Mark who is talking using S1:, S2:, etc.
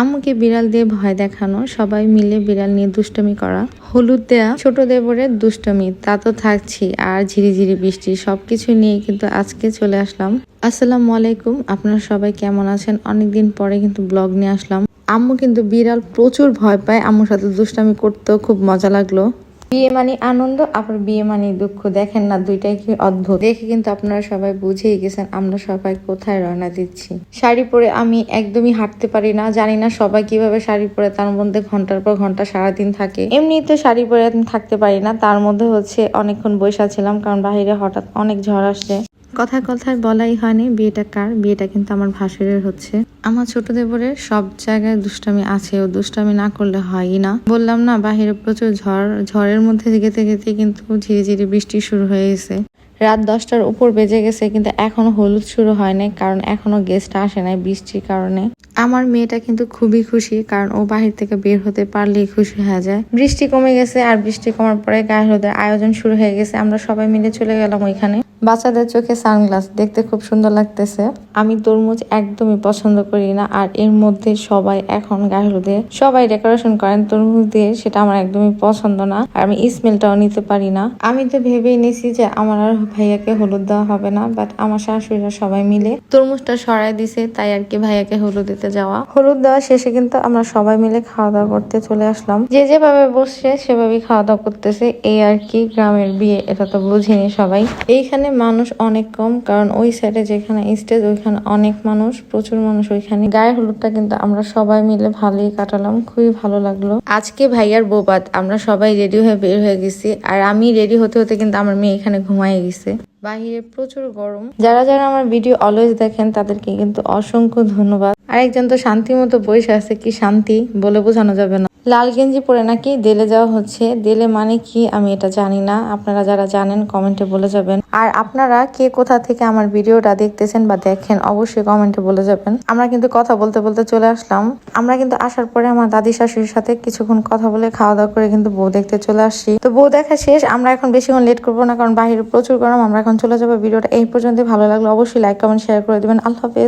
S1: আম্মুকে বিড়াল দিয়ে ভয় দেখানো, সবাই মিলে বিড়াল নিয়ে দুষ্টমি করা। হলুদ দেয়া, ছোট দেবরের দুষ্টমি, তা তো থাকছি, আর ঝিরিঝিরি বৃষ্টি, সবকিছু নিয়ে কিন্তু আজকে চলে আসলাম। আসসালামু আলাইকুম, আপনারা সবাই কেমন আছেন? অনেকদিন পরে কিন্তু ব্লগ নিয়ে আসলাম। আম্মু কিন্তু বিড়াল প্রচুর ভয় পায়, আম্মুর সাথে দুষ্টামি করতেও খুব মজা লাগল। বিয়ে মানে আনন্দ, আবার বিয়ে মানে দুঃখ। দেখেন না, দুইটাই কি অদ্ভুত। দেখে কিন্তু আপনারা সবাই বুঝেই গেছেন আমরা সবাই কোথায় রওনা দিচ্ছি। শাড়ি পরে আমি একদমই হাঁটতে পারি না, জানি না সবাই কীভাবে শাড়ি পরে, তার মধ্যে ঘণ্টার পর ঘণ্টা সারাদিন থাকে। এমনি তো শাড়ি পরে থাকতে পারি না, তার মধ্যে হচ্ছে অনেকক্ষণ বসে ছিলাম কারণ বাহিরে হঠাৎ অনেক ঝড় আসছে। কথা কথায় বলাই হয়নি, বিয়েটা কার? বিয়েটা কিন্তু আমার ভাসুরের হচ্ছে। আমার ছোট দেবরের সব জায়গায় দুষ্টামি আছে, ও দুষ্টামি না করলে হয়ই না। বললাম না, বাহিরে প্রচুর ঝড়, ঝড়ের মধ্যে যেতে যেতে কিন্তু ধীরে ধীরে বৃষ্টি শুরু হয়ে গেছে। রাত দশটার উপর বেজে গেছে, কিন্তু এখনও হলুদ শুরু হয় নাই কারণ এখনও গেস্ট আসে নাই বৃষ্টির কারণে। আমার মেয়েটা কিন্তু খুবই খুশি, কারণ ও বাহির থেকে বের হতে পারলেই খুশি হয়ে যায়। বৃষ্টি কমে গেছে আর বৃষ্টি কমার পরে গায়ে হলুদের আয়োজন শুরু হয়ে গেছে। আমরা সবাই মিলে চলে গেলাম ওইখানে। বাচ্চাদের চোখে সানগ্লাস, দেখতে খুব সুন্দর লাগতেছে। আমি তরমুজ একদমই পছন্দ করি না আর এর মধ্যে সবাই এখন গায়ে হলুদে। সবাই ডেকোরেশন করেন, তরমুজ দিয়ে সেটা আমার একদমই পছন্দ না আর আমি স্মেলটাও নিতে পারি না। আমি তো ভেবেই নিছি যে আমার আর ভাইয়াকে হলুদ দেওয়া হবে না বাট আমার শাশুড়িরা সবাই মিলে তরমুজটা সরাই দিছে, তাই আর কি ভাইয়াকে হলুদ দিতে যাওয়া। হলুদ দেওয়া শেষে কিন্তু আমরা সবাই মিলে খাওয়া দাওয়া করতে চলে আসলাম। যে যেভাবে বসছে, সেভাবেই খাওয়া দাওয়া করতেছে। এই আর কি, গ্রামের বিয়ে, এটা তো বুঝিনি সবাই। এইখানে মানুষ অনেক কম, কারণ ওই সাইডে যেখানে স্টেজ ওইখানে অনেক মানুষ, প্রচুর মানুষ ওইখানে। গায়ে হলুদটা কিন্তু আমরা সবাই মিলে ভালোই কাটালাম, খুবই ভালো লাগল। আজকে ভাইয়ার বোবাদ আমরা সবাই রেডি হয়ে বের হয়ে গেছি। আর আমি রেডি হতে হতে কিন্তু আমার মেয়ে এখানে ঘুমাই গেছে। বাহিরে প্রচুর গরম। যারা যারা আমার ভিডিও অলওয়েজ দেখেন, তাদেরকে কিন্তু অসংখ্য ধন্যবাদ। আরেকজন তো শান্তি মতো বসে আছে, কি শান্তি? বলে বোঝানো যাবে না। লাল গেঞ্জি পরে নাকি দেলে যাওয়া হচ্ছে। দেলে মানে কি? আমি এটা জানি না। আপনারা যারা জানেন, কমেন্টে বলে যাবেন। আর আপনারা কে কোথা থেকে আমার ভিডিওটা দেখতেছেন বা দেখেন, অবশ্যই কমেন্টে বলে যাবেন। আমরা কিন্তু কথা বলতে বলতে চলে আসলাম। আমরা কিন্তু আসার পরে আমার দাদি শাশুড়ির সাথে কিছুক্ষণ কথা বলে খাওয়া দাওয়া করে কিন্তু বউ দেখতে চলে আসছি। তো বউ দেখা শেষ। আমরা এখন বেশিক্ষণ লেট করব না, কারণ বাইরে প্রচুর গরম। আমরা এখন চলে যাব ভিডিওটা এই পর্যন্ত ভালো লাগল অবশ্যই লাইক কমেন্ট শেয়ার করে দিবেন। আল্লাহ হাফেজ।